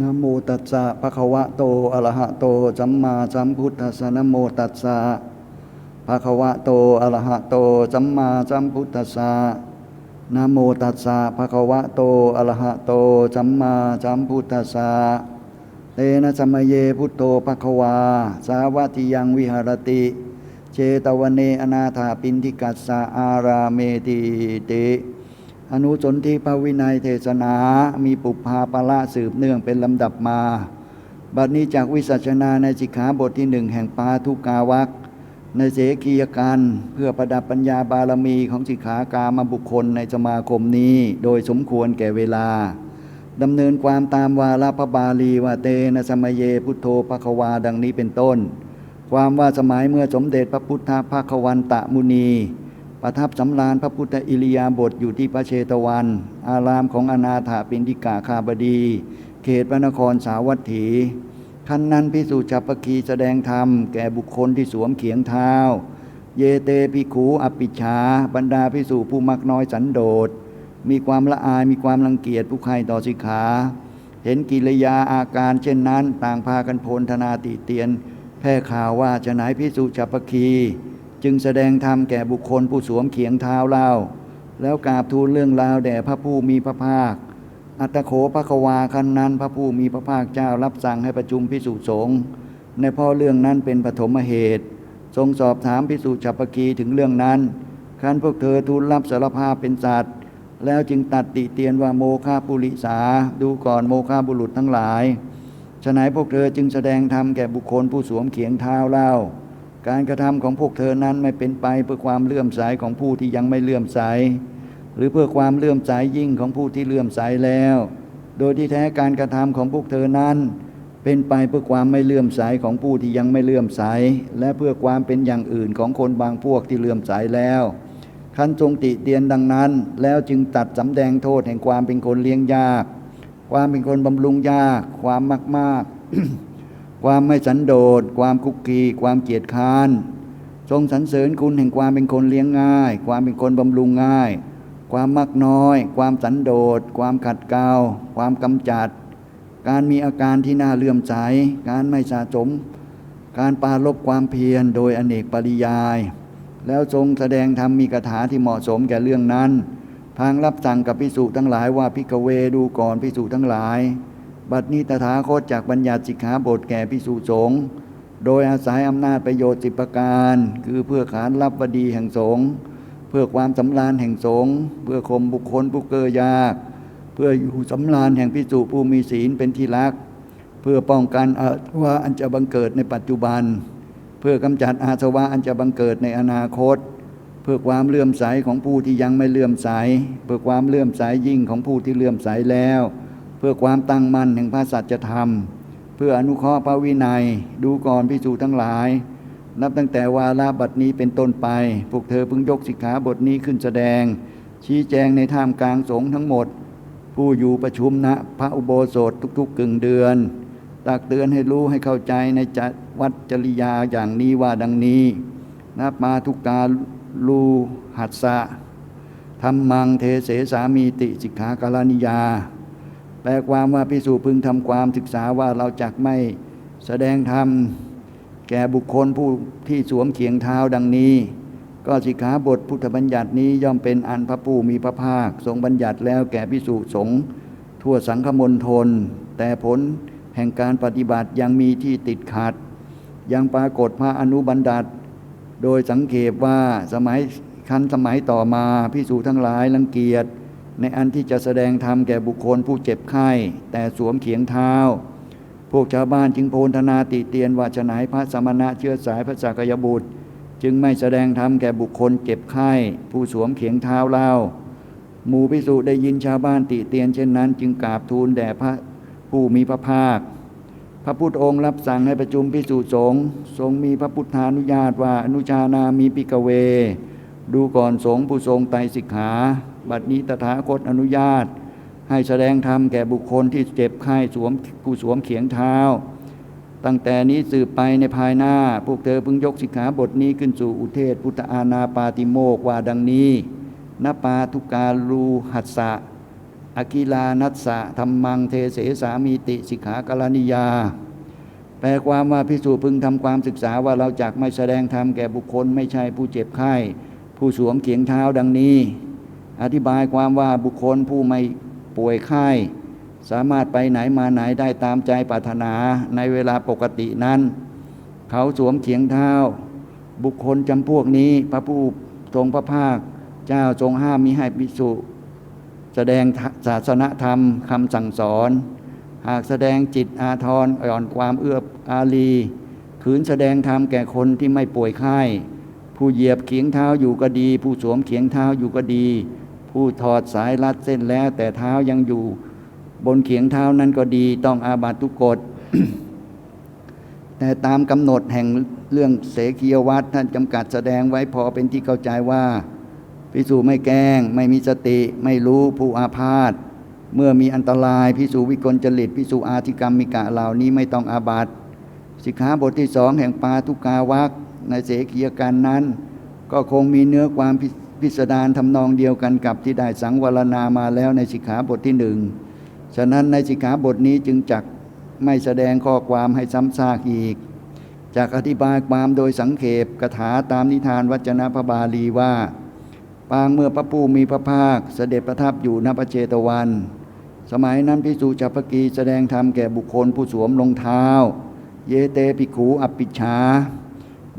นะโมตัสสะภะคะวะโตอะระหะโตสัมมาสัมพุทธัสสะนะโมตัสสะภะคะวะโตอะระหะโตสัมมาสัมพุทธัสสะนะโมตัสสะภะคะวะโตอะระหะโตสัมมาสัมพุทธัสสะเตนะสัมมะเยพุทโธภะคะวา สาวัติยังวิหารติเชตวเนอนาถาปินทิกัสสะอาราเมติติ อนุสนธิพระวินัยเทศนา มีปุพาปละสืบเนื่องเป็นลำดับมา บัดนี้จากวิสัชนาในสิกขาบทที่หนึ่งแห่งปาทุกาวักในเสกียกันเพื่อประดับปัญญาบารมีของสิกขากามบุคคลในสมาคมนี้ โดยสมควรแก่เวลาดำเนินความตามวาระพระบาลีว่าเตนะสมยเยพุทโธภควาดังนี้เป็นต้น ความว่าสมัยเมื่อสมเด็จพระพุทธภควันตะมุนี ประทับสำราญพระพุทธอิริยาบถอยู่ที่พระเชตวัน อารามของอนาถาปินทิกาคาบดี เขตพระนครสาวัตถีท่านนั้นพิสูจน์จัปคีแสดงธรรม แก่บุคคลที่สวมเขียงเท้า เยเตพิขูอปปิชา บรรดาพิสูจผู้มักน้อยสันโดษ มีความละอายมีความรังเกียจผู้ใครต่อสิกขา เห็นกิริยาอาการเช่นนั้น ต่างพากันโพลธนาติเตียน แพร่ข่าวว่าจะไหนพิสูจน์จัปปคี จึงแสดงธรรมแก่บุคคลผู้สวมเขียงเท้าเล่า แล้วกราบทูลเรื่องราวแด่พระผู้มีพระภาค อัตโขภควาคันนั้น พระผู้มีพระภาคเจ้ารับสั่งให้ประชุมพิสุสงฆ์ในพ่อเรื่องนั้นเป็นปฐมเหตุ ทรงสอบถามพิสุจัปปคีถึงเรื่องนั้นคันพวกเธอทูลรับสารภาพเป็นสัตว์ แล้วจึงตัดติเตียนว่าโมฆะปุริสาดูก่อนโมฆะบุรุษทั้งหลายฉะนั้นพวกเธอจึงแสดงธรรมแก่บุคคลผู้สวมเขียงเท้าเล่า การกระทำของพวกเธอนั้นไม่เป็นไปเพื่อความเลื่อมใสของผู้ที่ยังไม่เลื่อมใส หรือเพื่อความเลื่อมใสยิ่งของผู้ที่เลื่อมใสแล้ว โดยที่แท้การกระทำของพวกเธอนั้น เป็นไปเพื่อความไม่เลื่อมใสของผู้ที่ยังไม่เลื่อมใส และเพื่อความเป็นอย่างอื่นของคนบางพวกที่เลื่อมใสแล้วขันทรงติเตียนดังนั้น แล้วจึงตัดสำแดงโทษแห่งความเป็นคนเลี้ยงยาก ความเป็นคนบำรุงยาก ความมากมาก ความไม่สันโดษ ความคุกคีความเกียจค้านทรงสรรเสริญคุณแห่งความเป็นคนเลี้ยงง่าย ความเป็นคนบำรุงง่าย ความมักน้อย ความสันโดษ ความขัดเกลาความกำจัด การมีอาการที่น่าเลื่อมใส การไม่สะสม การปราลบความเพียรโดยอเนกปริยาย แล้วทรงแสดงธรรมมีคาถาที่เหมาะสมแก่เรื่องนั้นพางรับสั่งกับพิสุทั้งหลายว่าพิกเวดูก่อนพิสุทั้งหลาย บัดนี้ตถาคตจากบัญญัติสิกขาบทแก่พิสุสงฆ์โดยอาศัยอำนาจประโยชน์สิบประการ คือเพื่อขานรับบดีแห่งสงฆ์เพื่อความสำราญแห่งสงฆ์เพื่อข่มบุคคลผู้เกยยาก เพื่ออยู่สำราญแห่งพิสุผู้มีศีลเป็นที่รัก เพื่อป้องกันอาสวะอันจะบังเกิดในปัจจุบัน เพื่อกำจัดอาสวะอันจะบังเกิดในอนาคต เพื่อความเลื่อมใสของผู้ที่ยังไม่เลื่อมใส เพื่อความเลื่อมใสยิ่งของผู้ที่เลื่อมใสแล้ว เพื่อความตั้งมั่นแห่งพระสัจธรรม เพื่ออนุเคราะห์พระวินัย ดูก่อนพิสูจทั้งหลาย นับตั้งแต่วาระบัดนี้เป็นต้นไป พวกเธอพึงยกสิกขาบทนี้ขึ้นแสดง ชี้แจงในท่ามกลางสงฆ์ทั้งหมด ผู้อยู่ประชุมณพระอุโบสถทุกๆกึ่งเดือนตักเตือนให้รู้ให้เข้าใจในจัดวัดจริยาอย่างนี้ว่าดังนี้นับมาทุกการลูหัสสะธรรมังเทเสสามีติสิกขากาลนิยา ลความว่าพิสูจพึงทำความศึกษาว่าเราจักไม่แสดงธรรมแก่บุคคลผู้ที่สวมเขียงเท้าดังนี้ ก็สิกขาบทพุทธบัญญัตินี้ย่อมเป็นอันพระผู้มีพระภาค ทรงบัญญัติแล้วแก่พิสูจสงฆ์ทั่วสังคมณฑลแต่ผลแห่งการปฏิบัติยังมีที่ติดขัด ยังปรากฏพระอนุบันดัตโดยสังเกตว่าสมัยคันสมัยต่อมาพิสูจทั้งหลายรังเกียจ ในอันที่จะแสดงธรรมแก่บุคคลผู้เจ็บไข้ แต่สวมเขียงเท้า พวกชาวบ้านจึงโพลธนาติเตียนว่าจะไหนพระสมณะเชื้อสายพระสักยบุตร จึงไม่แสดงธรรมแก่บุคคลเจ็บไข้ ผู้สวมเขียงเท้าเล่าหมู่พิสุได้ยินชาวบ้านติเตียนเช่นนั้น จึงกราบทูลแด่พระผู้มีพระภาค พระพุทธองค์รับสั่งให้ประชุมพิสุสงฆ์ทรงมีพระพุทธานุญาตว่าอนุชานามีปิกเว ดูก่อนสงฆ์ผู้ทรงไตสิกขา บัดนี้ตถาคตอนุญาต ให้แสดงธรรมแก่บุคคลที่เจ็บไข้สวมผู้สวมเขียงเท้า ตั้งแต่นี้สืบไปในภายหน้า พวกเธอพึงยกสิกขาบทนี้ขึ้นสู่อุเทศพุทธอาณาปาติโมกว่าดังนี้นปาทุการูหัสสะอกิลานัสสะธรรมังเทเสสามีติสิกขากรณิยา แปลความว่าพิสูจพึงทำความศึกษาว่าเราจักไม่แสดงธรรมแก่บุคคลไม่ใช่ผู้เจ็บไข้ ผู้สวมเขียงเท้าดังนี้ อธิบายความว่าบุคคลผู้ไม่ป่วยไข้สามารถไปไหนมาไหนได้ตามใจปรารถนาในเวลาปกตินั้น เขาสวมเขียงเท้า บุคคลจำพวกนี้พระผู้ทรงพระภาค เจ้าทรงห้ามมิให้ภิกษุ แสดงศาสนธรรมคำสั่งสอน หากแสดงจิตอาทรอ่อนความเอื้ออารีขืนแสดงธรรมแก่คนที่ไม่ป่วยไข้ผู้เหยียบเขียงเท้าอยู่ก็ดี ผู้สวมเขียงเท้าอยู่ก็ดี ผู้ถอดสายรัดเส้นแล้ว แต่เท้ายังอยู่ บนเขียงเท้านั้นก็ดีต้องอาบัตทุกกฎแต่ตามกำหนดแห่งเรื่องเสกียวัตรท่านจำกัดแสดงไว้พอเป็นที่เข้าใจว่าพิสูจไม่แกล้ง ไม่มีสติ ไม่รู้ผู้อาพาธเมื่อมีอันตรายพิสูวิกลจริตพิสูอาธิกรรมมิกะเหล่านี้ไม่ต้องอาบัตสิกขาบทที่สองแห่งปาทุกาวักในเสกียการนั้น ก็คงมีเนื้อความ พิสดารทำนองเดียวกันกับที่ได้สังวรณามาแล้วในสิกขาบทที่หนึ่งฉะนั้นในสิกขาบทนี้จึงจักไม่แสดงข้อความให้ซ้ำซากอีกจากอธิบายความโดยสังเขปกถาตามนิทานวัจนะพระบาลีว่า ปางเมื่อพระผู้มีพระภาค เสด็จประทับอยู่ณพระเจตวัน สมัยนั้นพิสูจจัปกีแสดงธรรมแก่บุคคลผู้สวมรองเท้า เยเตปิขูอปปิชา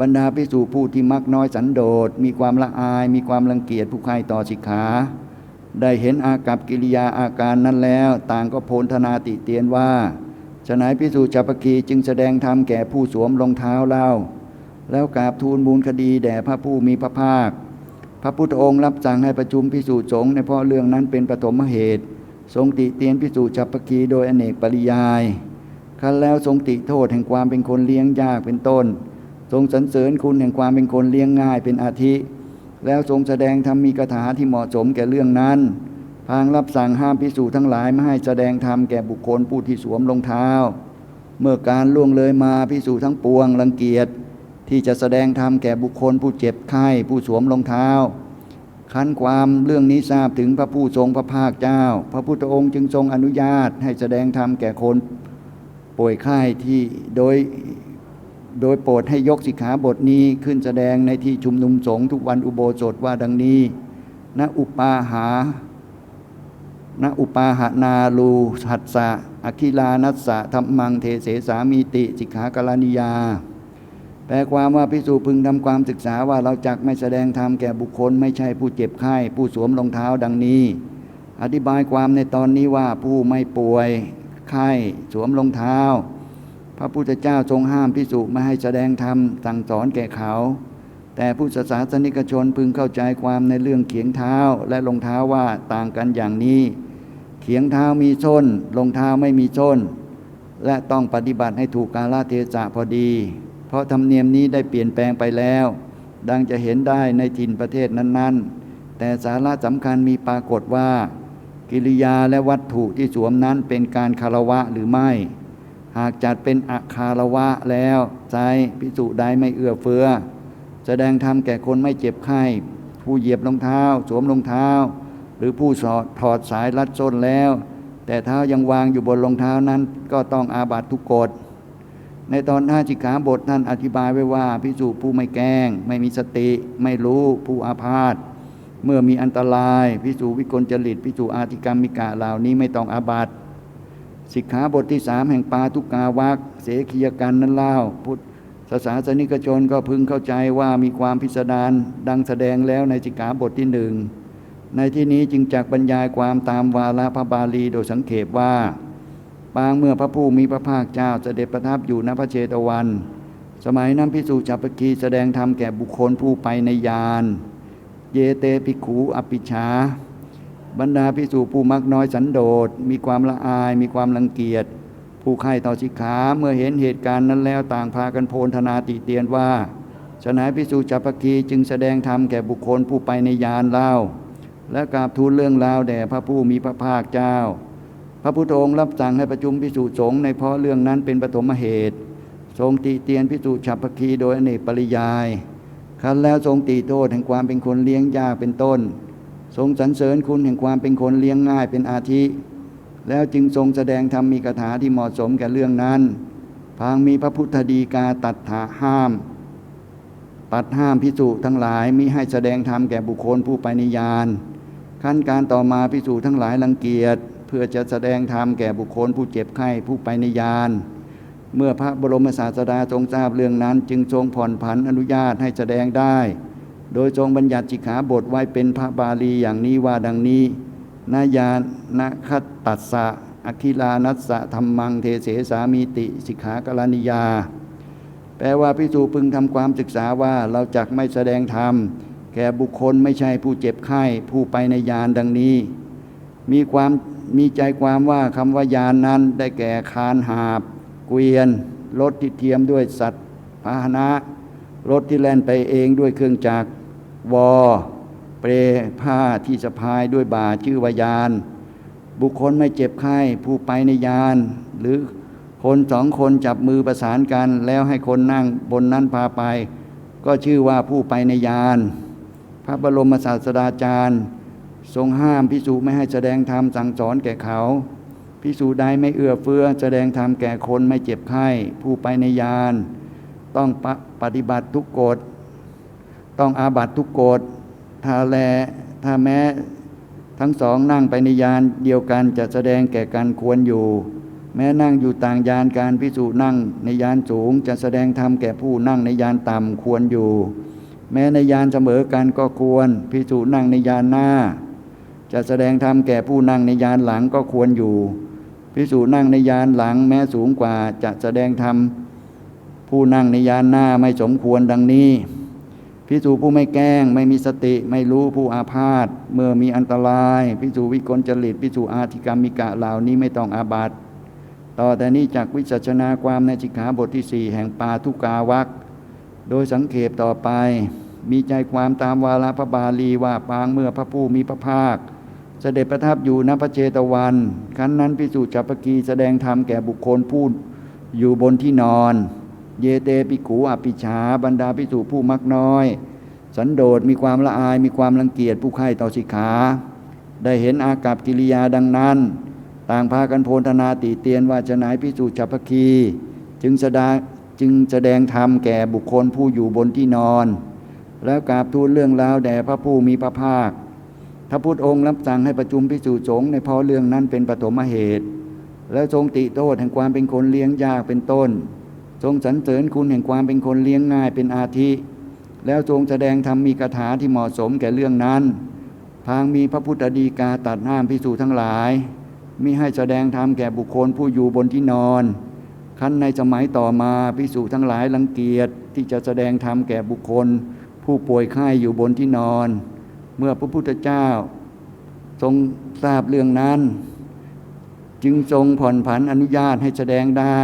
บรรดาพิสูผู้ที่มักน้อยสันโดษมีความละอาย มีความรังเกียจผู้ใครต่อสิกขา ได้เห็นอากับกิริยาอาการนั้นแล้ว ต่างก็โพลธนาติเตียนว่าฉนัยพิสูจจัปกีจึงแสดงธรรมแก่ผู้สวมรองเท้าเล่า แล้วกราบทูลมูลคดีแด่พระผู้มีพระภาค พระพุทธองค์รับสั่งให้ประชุมพิสูจน์สงฆ์ในเพราะเรื่องนั้นเป็นปฐมเหตุ ทรงติเตียนพิสูจน์จัปกีโดยอเนกปริยายคันแล้วทรงติโทษแห่งความเป็นคนเลี้ยงยากเป็นต้น ทรงสรรเสริญคุณแห่งความเป็นคนเลี้ยงง่ายเป็นอาทิ แล้วทรงแสดงธรรมมีคาถาที่เหมาะสมแก่เรื่องนั้น พางรับสั่งห้ามพิสูจน์ทั้งหลายไม่ให้แสดงธรรมแก่บุคคลผู้ที่สวมรองเท้า เมื่อการล่วงเลยมาพิสูจน์ทั้งปวงรังเกียจที่จะแสดงธรรมแก่บุคคลผู้เจ็บไข้ผู้สวมรองเท้าคันความเรื่องนี้ทราบถึงพระผู้ทรงพระภาคเจ้า พระพุทธองค์จึงทรงอนุญาตให้แสดงธรรมแก่คนป่วยไข้ที่โดย โดยโปรดให้ยกสิกขาบทนี้ขึ้นแสดงในที่ชุมนุมสงฆ์ทุกวันอุโบสถว่าดังนี้ณอุปาหาณอุปาหานาลูหัสสะอคิลานัสสะธรรมังเทเสสามีติสิกขากรณิยา แปลความว่าพิสูจพึงทำความศึกษาว่าเราจักไม่แสดงธรรมแก่บุคคลไม่ใช่ผู้เจ็บไข้ผู้สวมรองเท้าดังนี้ อธิบายความในตอนนี้ว่าผู้ไม่ป่วยไข้สวมรองเท้า พระพุทธเจ้าทรงห้ามพิสุไม่ให้แสดงธรรมสั่งสอนแก่เขา แต่ผู้ศาสนิกชนพึงเข้าใจความในเรื่องเขียงเท้าและรองเท้าว่าต่างกันอย่างนี้ เขียงเท้ามีส้นรองเท้าไม่มีส้น และต้องปฏิบัติให้ถูกกาลเทศะพอดี เพราะธรรมเนียมนี้ได้เปลี่ยนแปลงไปแล้ว ดังจะเห็นได้ในถิ่นประเทศนั้น ๆ แต่สาระสำคัญมีปรากฏว่า กิริยาและวัตถุที่สวมนั้นเป็นการคารวะหรือไม่ หากจัดเป็นอาคารวะแล้วใจพิสุใดไม่เอื้อเฟื้อแสดงธรรมแก่คนไม่เจ็บไข้ ผู้เหยียบรองเท้า สวมรองเท้า หรือผู้สอดถอดสายรัดส้นแล้ว แต่เท้ายังวางอยู่บนรองเท้านั้นก็ต้องอาบัตทุกกฎในตอนห้าจิกขาบทท่านอธิบายไว้ว่าพิสูจผู้ไม่แกล้ง ไม่มีสติ ไม่รู้ผู้อาพาธเมื่อมีอันตรายพิสูจวิกลจริตพิสูจอาธิกรรมมิกะเหล่านี้ไม่ต้องอาบัต สิกขาบทที่สามแห่งปาทุกาวักเสขียกันนั้นเล่าพุทธศาสนิกชนก็พึงเข้าใจว่ามีความพิสดารดังแสดงแล้วในสิกขาบทที่หนึ่งในที่นี้จึงจักบรรยายความตามวาระพระบาลีโดยสังเขปว่า ปางเมื่อพระผู้มีพระภาคเจ้าเสด็จประทับอยู่ณพระเชตวัน สมัยนั้นพิสูจจัปกีแสดงธรรมแก่บุคคลผู้ไปในยาน เยเตปิขูอปิชา บรรดาพิสูจผู้มักน้อยสันโดษมีความละอาย มีความรังเกียจผู้ใคร่ต่อสิกขาเมื่อเห็นเหตุการณ์นั้นแล้วต่างพากันโพลธนาติเตียนว่าฉนัยพิสูจจัปกีจึงแสดงธรรมแก่บุคคลผู้ไปในยานเล่า และกราบทูลเรื่องราวแด่พระผู้มีพระภาคเจ้า พระพุทธองค์รับสั่งให้ประชุมพิสูจน์สงฆ์ในเพราะเรื่องนั้นเป็นปฐมเหตุ ทรงติเตียนพิสูจน์ฉับพคีโดยอเนกปริยายครั้นแล้วทรงตีโทษแห่งความเป็นคนเลี้ยงยากเป็นต้น ทรงสรรเสริญคุณแห่งความเป็นคนเลี้ยงง่ายเป็นอาทิ แล้วจึงทรงแสดงธรรมมีคาถาที่เหมาะสมแก่เรื่องนั้น พางมีพระพุทธดีกาตัดถาห้าม ตัดห้ามพิสุทั้งหลายมิให้แสดงธรรมแก่บุคคลผู้ไปในยาน ขั้นการต่อมาพิสูจทั้งหลายรังเกียจเพื่อจะแสดงธรรมแก่บุคคลผู้เจ็บไข้ผู้ไปในยาน เมื่อพระบรมศาสดาทรงทราบเรื่องนั้น จึงทรงผ่อนผันอนุญาตให้แสดงได้ โดยทรงบัญญัติจิกขาบทไว้เป็นพระบาลีอย่างนี้ว่าดังนี้ นายานนคัตตัสสะอคิลานัสสะธรรมังเทเสสามีติสิกขากรณิยา แปลว่าพิสูพึงทำความศึกษาว่าเราจักไม่แสดงธรรม แก่บุคคลไม่ใช่ผู้เจ็บไข้ผู้ไปในยานดังนี้ มีความมีใจความว่าคำว่ายานนั้นได้แก่คานหาบ เกวียนรถที่เทียมด้วยสัตว์พาหนะ รถที่แล่นไปเองด้วยเครื่องจักรวอ เปรผ้าที่สะพายด้วยบาชื่อวายาน บุคคลไม่เจ็บไข้ผู้ไปในยาน หรือคนสองคนจับมือประสานกัน แล้วให้คนนั่งบนนั้นพาไป ก็ชื่อว่าผู้ไปในยาน พระบรมศาสดาจารย์ ทรงห้ามพิสูจไม่ให้แสดงธรรมสั่งสอนแก่เขาพิสูจใดไม่เอื้อเฟื้อแสดงธรรมแก่คนไม่เจ็บไข้ผู้ไปในยาน ต้องปปฏิบัติทุกกฎ ต้องอาบัตทุกกฎถ้าแลถ้าแม้ทั้งสองนั่งไปในยานเดียวกันจะแสดงแก่กันควรอยู่ แม้นั่งอยู่ต่างยานการพิสูจนั่งในยานสูง จะแสดงธรรมแก่ผู้นั่งในยานต่ำควรอยู่ แม้ในยานเสมอกันก็ควร พิสูจนั่งในยานหน้า จะแสดงธรรมแก่ผู้นั่งในยานหลังก็ควรอยู่ พิสูจนั่งในยานหลังแม้สูงกว่าจะแสดงธรรม ผู้นั่งในยานหน้าไม่สมควรดังนี้พิสูผู้ไม่แกล้ง ไม่มีสติไม่รู้ผู้อาพาธเมื่อมีอันตรายพิสูวิกลจริตพิสูอาธิกรรมิกะเหล่านี้ไม่ต้องอาบัติต่อแต่นี้จากวิจัชนาความในจิกขาบทที่สี่แห่งปาทุกาวักโดยสังเขปต่อไป มีใจความตามวาระพระบาลีว่าปางเมื่อพระผู้มีพระภาค เสด็จประทับอยู่ณพระเจตวัน ครั้นนั้นพิสูจน์จัปกีแสดงธรรมแก่บุคคลผู้อยู่บนที่นอน เยเตปิกูอภิชาบรรดาพิสูผู้มักน้อย สันโดษมีความละอายมีความรังเกียจผู้ใคร่ต่อสิกขา ได้เห็นอากับกิริยาดังนั้น ต่างพากันโพลธนาติเตียนว่าจะไหนพิสูจน์จัปกีจึงแสดงจึงแสดงธรรมแก่บุคคลผู้อยู่บนที่นอน แล้วกราบทูลเรื่องราวแด่พระผู้มีพระภาคถ้าพุทธองค์รับสั่งให้ประชุมพิสูจน์สงฆ์ในพราะเรื่องนั้นเป็นปฐมเหตุ แล้วทรงติโทษแห่งความเป็นคนเลี้ยงยากเป็นต้น ทรงสรรเสริญคุณแห่งความเป็นคนเลี้ยงง่ายเป็นอาทิ แล้วทรงแสดงธรรมมีคาถาที่เหมาะสมแก่เรื่องนั้นพางมีพระพุทธดีกาตัดห้ามพิสูจทั้งหลายมิให้แสดงธรรมแก่บุคคลผู้อยู่บนที่นอนขั้นในสมัยต่อมาพิสูจทั้งหลายรังเกียจที่จะแสดงธรรมแก่บุคคล ผู้ป่วยไข้อยู่บนที่นอน เมื่อพระพุทธเจ้า ทรงทราบเรื่องนั้น จึงทรงผ่อนผันอนุญาตให้แสดงได้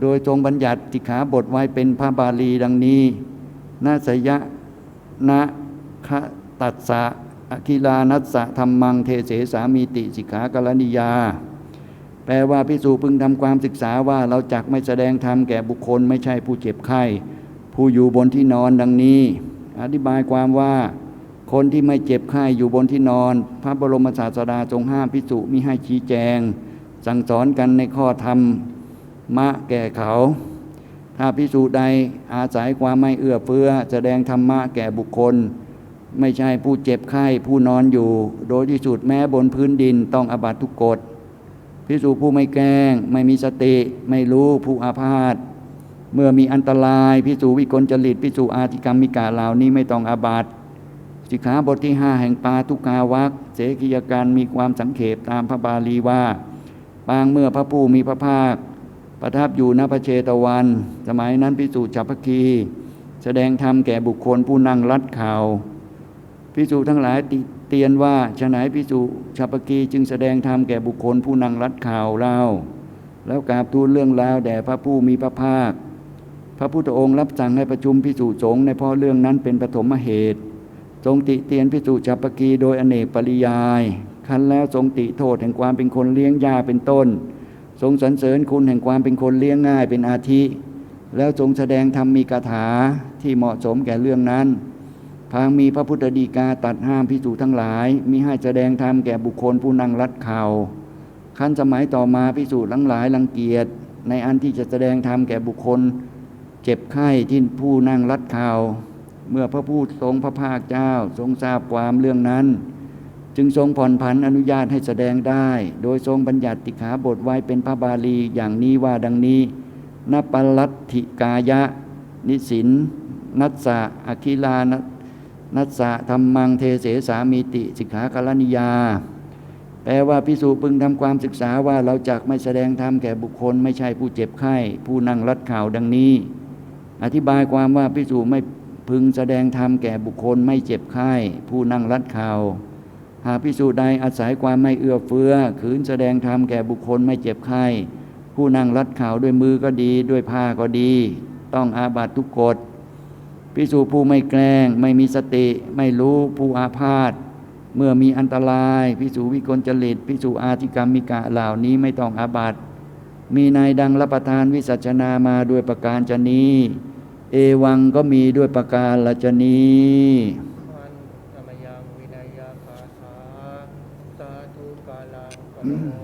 โดยทรงบัญญัติติขาบทไว้เป็นพระบาลีดังนี้ นาสยะนะคะตัสสะอคิลานัสสะธรรมังเทเสสามีติสิกขากรณิยา แปลว่าพิสูจพึงทำความศึกษาว่าเราจักไม่แสดงธรรมแก่บุคคลไม่ใช่ผู้เจ็บไข้ ผู้อยู่บนที่นอนดังนี้ อธิบายความว่าคนที่ไม่เจ็บไข้อยู่บนที่นอน พระบรมศาสดาทรงห้ามพิสุมิให้ชี้แจง สั่งสอนกันในข้อธรรม มะแก่เขา ถ้าพิสูจใดอาศัยความไม่เอื้อเฟื้อ แสดงธรรมะแก่บุคคล ไม่ใช่ผู้เจ็บไข้ผู้นอนอยู่ โดยที่สุดแม้บนพื้นดินต้องอบัตทุกกฎพิสูจผู้ไม่แกล้ง ไม่มีสติ ไม่รู้ผู้อาพาธเมื่อมีอันตรายพิสูวิกลจริตพิสูอาธิกรรมิกาเหล่านี้ไม่ต้องอาบัตสิกขาบทที่ห้าแห่งปาทุกาวักเสกิยการมีความสังเขปตามพระบาลีว่าปางเมื่อพระผู้มีพระภาค ประทับอยู่ณพระเชตวัน สมัยนั้นพิสูจน์ฉัพพคี แสดงธรรมแก่บุคคลผู้นั่งรัดเข่าพิสูจทั้งหลายติเตียนว่าฉะไหนพิสูจฉัพพคีจึงแสดงธรรมแก่บุคคลผู้นั่งรัดข่าวเล่า แล้วกราบทูลเรื่องราวแด่พระผู้มีพระภาค พระพุทธองค์รับสั่งให้ประชุมพิสูจสงในพราะเรื่องนั้นเป็นปฐมเหตุ ทรงติเตียนพิสูจฉัพพคีโดยอเนกปริยาย คันแล้วทรงติโทษแห่งความเป็นคนเลี้ยงยาเป็นต้น ทรงสรรเสริญคุณแห่งความเป็นคนเลี้ยงง่ายเป็นอาทิแล้วทรงแสดงธรรมมีคาถาที่เหมาะสมแก่เรื่องนั้นพางมีพระพุทธดีกาตัดห้ามพิสูจทั้งหลาย มิให้แสดงธรรมแก่บุคคลผู้นั่งรัดเข่าขั้นสมัยต่อมาพิสูจน์ทั้งหลายรังเกียจในอันที่จะแสดงธรรมแก่บุคคล เจ็บไข้ที่ผู้นั่งรัดเข่าเมื่อพระผู้ทรงพระภาคเจ้าทรงทราบความเรื่องนั้น จึงทรงผ่อนผันอนุญาตให้แสดงได้ โดยทรงบัญญัติขาบทไว้เป็นพระบาลีอย่างนี้ว่าดังนี้นปลัตถิกายะ นิสิน นัสสะอคิลานนัสสะธรรมังเทเสสามีติสิกขากรณิยา แปลว่าพิสูจพึงทำความศึกษาว่าเราจักไม่แสดงธรรมแก่บุคคลไม่ใช่ผู้เจ็บไข้ ผู้นั่งรัดข่าวดังนี้ อธิบายความว่าพิสูจไม่พึงแสดงธรรมแก่บุคคลไม่เจ็บไข้ ผู้นั่งรัดข่าว หากพิสูจน์ใดอาศัยความไม่เอื้อเฟื้อขืนแสดงธรรมแก่บุคคลไม่เจ็บไข้ผู้นั่งรัดข่าวด้วยมือก็ดีด้วยผ้าก็ดี ต้องอาบัตทุกกฎพิสูจผู้ไม่แกล้ง ไม่มีสติไม่รู้ผู้อาพาธเมื่อมีอันตรายพิสูวิกลจริตพิสูอาธิกรรมมิกะเหล่านี้ไม่ต้องอาบัตมีนายดังรับประทานวิสัชนามาด้วยประการชนีเอวังก็มีด้วยประการละชนี้ อั